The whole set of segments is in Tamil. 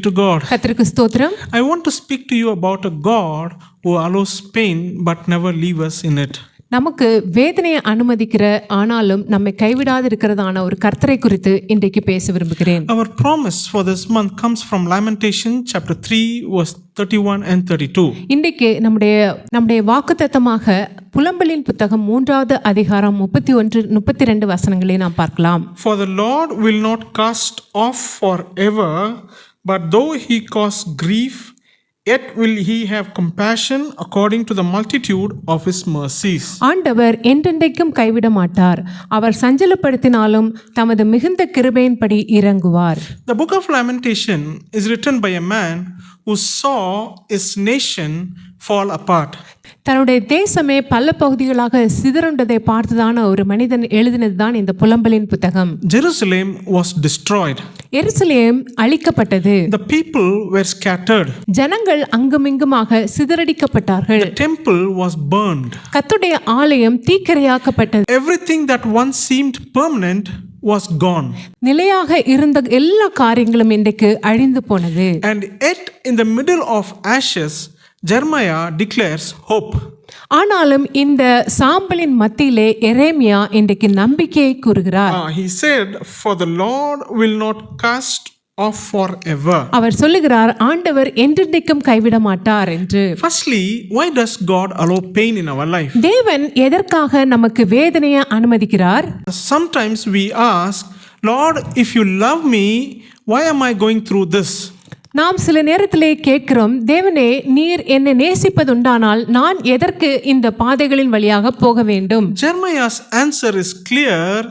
to God. கத்திற்கு ஸ்தோத்திரம் I want to speak to you about a God who allows pain but never leave us in it. நமக்கு வேதனையை அனுமதிக்கிற ஆனாலும் நம்மை கைவிடாது இருக்கிறதான ஒரு கர்த்தரை குறித்து இன்றைக்கு பேச விரும்புகிறேன் Our promise for this month comes from Lamentation chapter 3 verse 31 and 32. இன்றைக்கு நம்முடைய நம்முடைய வாக்குத்தத்தமாக புலம்பலின் புத்தகம் மூன்றாவது அதிகாரம் முப்பத்தி ஒன்று முப்பத்தி ரெண்டு வசனங்களை நாம் பார்க்கலாம் For the Lord will not cast off forever, but though he cause grief, yet will he have compassion according to the multitude of his mercies. ஆண்டவர் என்றென்றைக்கும் கைவிட மாட்டார் அவர் சஞ்சலப்படுத்தினாலும் தமது மிகுந்த கிருபையின்படி இறங்குவார் The book of Lamentation is written by a man who saw his nation fall apart. தன்னுடைய தேசமே பல பகுதிகளாக சிதறுண்டதை பார்த்துதான ஒரு மனிதன் எழுதினதுதான் இந்த புலம்பலின் புத்தகம் Jerusalem was destroyed. எருசலேம் அழிக்கப்பட்டது The people were scattered. ஜனங்கள் அங்குமிங்குமாக சிதறடிக்கப்பட்டார்கள் The temple was burned. கத்துடைய ஆலயம் தீக்கிரையாக்கப்பட்டது Everything that once seemed permanent was gone. நிலையாக இருந்த எல்லா காரியங்களும் இன்றைக்கு அழிந்து போனது And yet, in the middle of ashes, Jeremiah declares hope. ஆனாலும் இந்த சாம்பலின் மத்தியிலே எரேமியா இன்றைக்கு நம்பிக்கையை கூறுகிறார் Ah, he said, For the Lord will not cast off forever. அவர் சொல்லுகிறார் ஆண்டவர் என்றென்றைக்கும் கைவிட மாட்டார் என்று Firstly, why does God allow pain in our life? தேவன் எதற்காக நமக்கு வேதனையை அனுமதிக்கிறார் Sometimes we ask, Lord, if you love me, why am I going through this? நாம் சில நேரத்திலே கேட்கிறோம் தேவனே நீர் என்னை நேசிப்பதுண்டானால் நான் எதற்கு இந்த பாதைகளின் வழியாக போக வேண்டும்? Jeremiah's answer is clear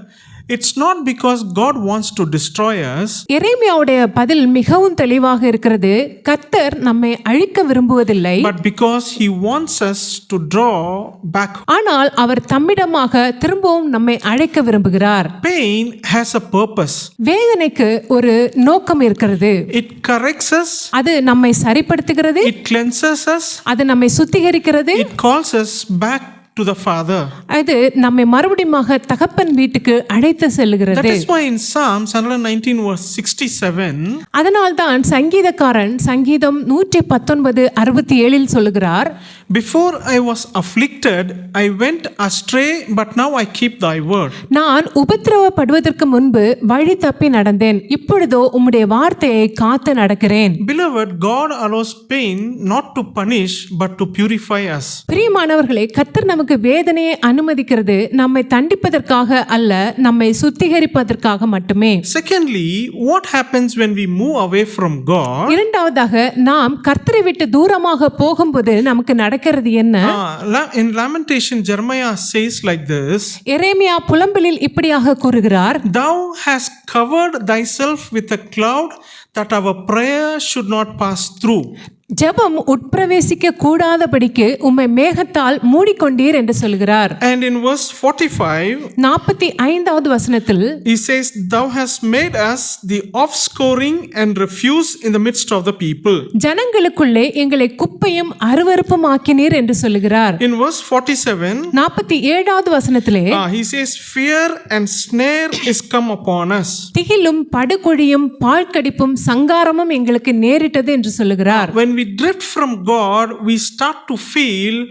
It's not because God wants to destroy us, எரேமியாவுடைய பதில் மிகவும் தெளிவாக இருக்கிறது. கத்தர் நம்மை அழிக்க விரும்புவதில்லை. But because He wants us to draw back. ஆனால் அவர் தம்மிடமாக திரும்பவும் நம்மை அழைக்க விரும்புகிறார். Pain has a purpose, வேதனைக்கு ஒரு நோக்கம் இருக்கிறது. It corrects us, அது நம்மை சரிப்படுத்துகிறது. It cleanses us, அது நம்மை சுத்திகரிக்கிறது. It calls us back to the Father. அது நம்மை மறுபடியுமாக தகப்பன் வீட்டுக்கு அழைத்து That செல்லுகிறது is why in Psalms 119, verse 67, அதனால்தான் சங்கீதக்காரன் சங்கீதம் நூற்றி பத்தொன்பது அறுபத்தி ஏழில் சொல்லுகிறார் Before I was afflicted, I went astray, but now I keep thy word. நான் உபத்திரவப்படுவதற்கு முன்பு வழி தப்பி நடந்தேன் இப்பொழுதோ உம்முடைய வார்த்தையை காத்து நடக்கிறேன் Beloved, God allows pain not to punish, but to purify us. பிரியமானவர்களே கத்தர் நமக்கு வேதனையை அனுமதிக்கிறது நம்மை தண்டிப்பதற்காக அல்ல நம்மை சுத்திகரிப்பதற்காக மட்டுமே Secondly, what happens when we move away from God? இரண்டாவதாக நாம் கர்த்தரை விட்டு தூரமாக போகும்போது நமக்கு நடக்கிறது என்ன Ah, in Lamentation, Jeremiah says like this எரேமியா புலம்பலில் இப்படியாக கூறுகிறார் Thou hast covered thyself with a cloud that our prayer should not pass through. ஜெபம் உட்பிரவேசிக்க கூடாதபடிக்கு உம்மை மேகத்தால் மூடிக்கொண்டீர் என்று சொல்கிறார் And in verse 45, நாற்பத்தி ஐந்தாவது வசனத்தில் he says, Thou hast made us the offscoring and refuse in the midst of the people. ஜனங்களுக்குள்ளே எங்களை குப்பையும் அருவருப்பும் ஆக்கினீர் என்று சொல்லுகிறார் In verse 47, நாற்பத்தி ஏழாவது வசனத்திலே ah, he says, Fear and snare is come upon us. திகிலும் படுகொழியும் பாழ்கடிப்பும் சங்காரமும் எங்களுக்கு நேரிட்டது என்று சொல்லுகிறார் When we drift from God, we start to feel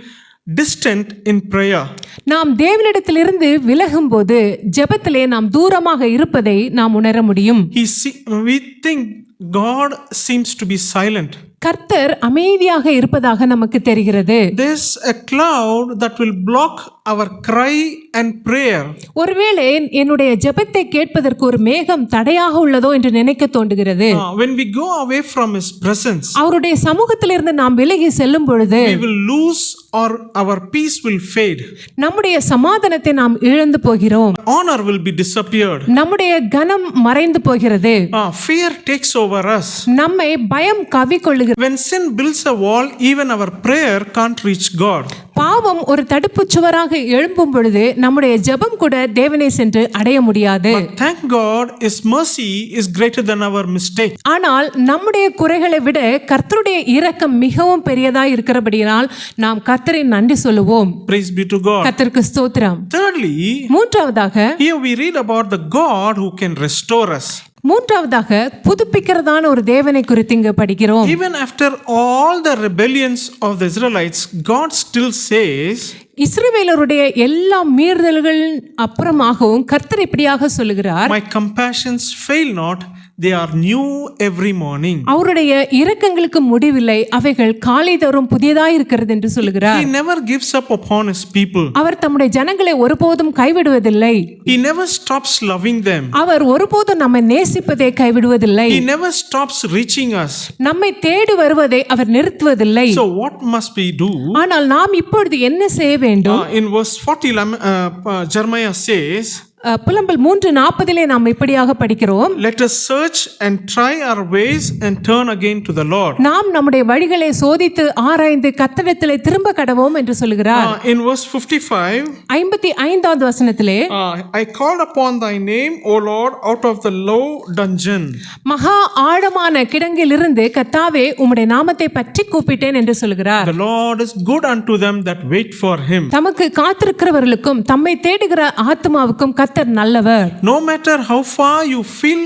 distant in prayer. நாம் தேவனிடத்திலிருந்து விலகும்போது ஜெபத்திலே நாம் தூரமாக இருப்பதை நாம் உணர முடியும் He see, we think God seems to be silent. கர்த்தர் அமைதியாக இருப்பதாக நமக்கு தெரிகிறது There's a cloud that will block our cry and prayer. ஒருவேளை என்னுடைய ஜெபத்தை கேட்பதற்கு ஒரு மேகம் தடையாக உள்ளதோ என்று நினைக்க தோன்றுகிறது Ah, when we go away from His presence, அவருடைய சமூகத்திலிருந்து நாம் விலகி செல்லும் பொழுது we will lose or our peace will fade. நம்முடைய சமாதானத்தை நாம் இழந்து போகிறோம் Honor will be disappeared. நம்முடைய கனம் மறைந்து போகிறது Ah, fear takes over us. நம்மை பயம் கவிக்கொள்ளுகிறது When sin builds a wall, even our prayer can't reach God. பாவம் ஒரு தடுப்புச் சுவராக எழும்பும் பொழுது நம்முடைய ஜெபம் கூட தேவனை சென்று அடைய முடியாது Thank God, His mercy is greater than our mistake. ஆனால் நம்முடைய குறைகளை விட கர்த்தருடைய இரக்கம் மிகவும் பெரியதா இருக்கிறபடியால் நாம் கர்த்தரை நன்றி சொல்லுவோம் Praise be to God. கர்த்தருக்கு ஸ்தோத்திரம் Thirdly, மூன்றாவதாக here we read about the God who can restore us. மூன்றாவதாக புதுப்பிக்கிறதான ஒரு தேவனை குறித்து இங்கு படிக்கிறோம் Even after all the rebellions of the Israelites, God still says, இஸ்ரவேலருடைய எல்லா மீறுதல்களின் அப்புறமாகவும் கர்த்தர் இப்படியாக சொல்லுகிறார் My compassions fail not, they are new every morning. அவருடைய இரக்கங்களுக்கு முடிவில்லை அவைகள் காலைதோறும் புதியதாய் இருக்கிறது என்று சொல்லுகிறார் He never gives up upon his people. அவர் தம்முடைய ஜனங்களை ஒருபோதும் கைவிடுவதில்லை He never stops loving them. அவர் ஒருபோதும் நம்மை நேசிப்பதை கைவிடுவதில்லை He never stops reaching us. நம்மை தேடி வருவதை அவர் நிறுத்துவதில்லை So, what must we do? ஆனால் நாம் இப்பொழுது என்ன செய்ய வேண்டும் Uh, in verse 40, Lam- uh, uh, Jeremiah says, புலம்பல் மூன்று நாற்பதிலே நாம் இப்படியாக படிக்கிறோம் Let us search and try our ways and turn again to the Lord. நாம் நம்முடைய வழிகளை சோதித்து ஆராய்ந்து கத்தடத்திலே திரும்ப கடவோம் என்று சொல்லுகிறார் Uh, in verse 55, ஐம்பத்தி ஐந்தாவது வசனத்திலே uh, I called upon thy name, O Lord, out of the low dungeon. மகா ஆழமான கிடங்கிலிருந்து கத்தாவே உம்முடைய நாமத்தை பற்றி கூப்பிட்டேன் என்று சொல்லுகிறார் The Lord is good unto them that wait for him. தமக்கு காத்திருக்கிறவர்களுக்கும் தம்மை தேடுகிற ஆத்மாவுக்கும் கத்தர் நல்லவர் No matter how far you feel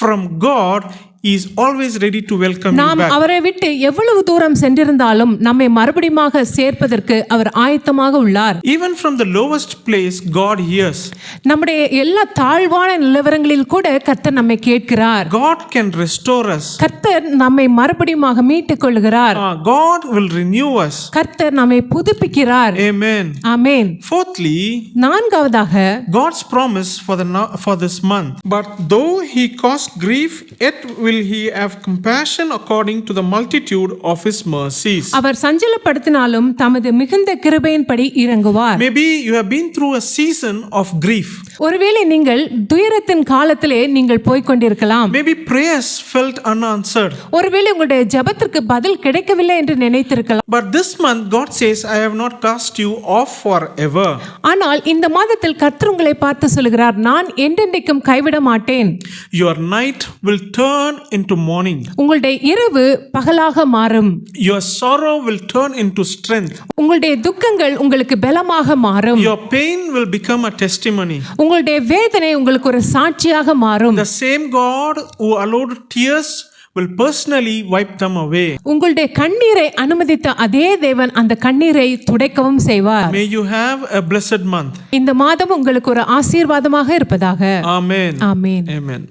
from God, Always ready to welcome you நாம். அவரை விட்டு எவ்வளவு தூரம் சென்றிருந்தாலும் நம்மை மறுபடியுமாக சேர்ப்பதற்கு அவர் ஆயத்தமாக உள்ளார் Even from the lowest place, God hears. நம்முடைய எல்லா தாழ்வான நிலவரங்களில் கூட கர்த்தர் நம்மை கேட்கிறார் God can restore us. கர்த்தர் நம்மை மறுபடியுமாக மீட்டுக் கொள்கிறார் Uh, God will renew us. கர்த்தர் நம்மை புதுப்பிக்கிறார் Amen. ஆமென் Fourthly, நான்காவதாக God's promise for the no- for this month. But though he caused grief, yet will he have compassion according to the multitude of his mercies. அவர் சஞ்சலப்படுத்தினாலும் தமது மிகுந்த கிருபையின்படி இறங்குவார் Maybe you have been through a season of grief. ஒருவேளை நீங்கள் துயரத்தின் காலத்திலே நீங்கள் போய்க் கொண்டிருக்கலாம் Maybe prayers felt unanswered. ஒருவேளை உங்களுடைய ஜெபத்திற்கு பதில் கிடைக்கவில்லை என்று நினைத்திருக்கலாம் But this month, God says, I have not cast you off forever. ஆனால் இந்த மாதத்தில் கர்த்தர் உங்களை பார்த்து சொல்கிறார் நான் என்றென்றைக்கும் கைவிட மாட்டேன் Your night will turn into morning. உங்களுடைய இரவு பகலாக மாறும் Your sorrow will turn into strength. உங்களுடைய துக்கங்கள் உங்களுக்கு பலமாக மாறும் Your pain will become a testimony. உங்களுடைய வேதனை உங்களுக்கு ஒரு சாட்சியாக மாறும் The same God who allowed tears will personally wipe them away. உங்களுடைய கண்ணீரை அனுமதித்த அதே தேவன் அந்த கண்ணீரை துடைக்கவும் செய்வார் May you have a blessed month. இந்த மாதம் உங்களுக்கு ஒரு ஆசீர்வாதமாக இருப்பதாக Amen. ஆமென் Amen.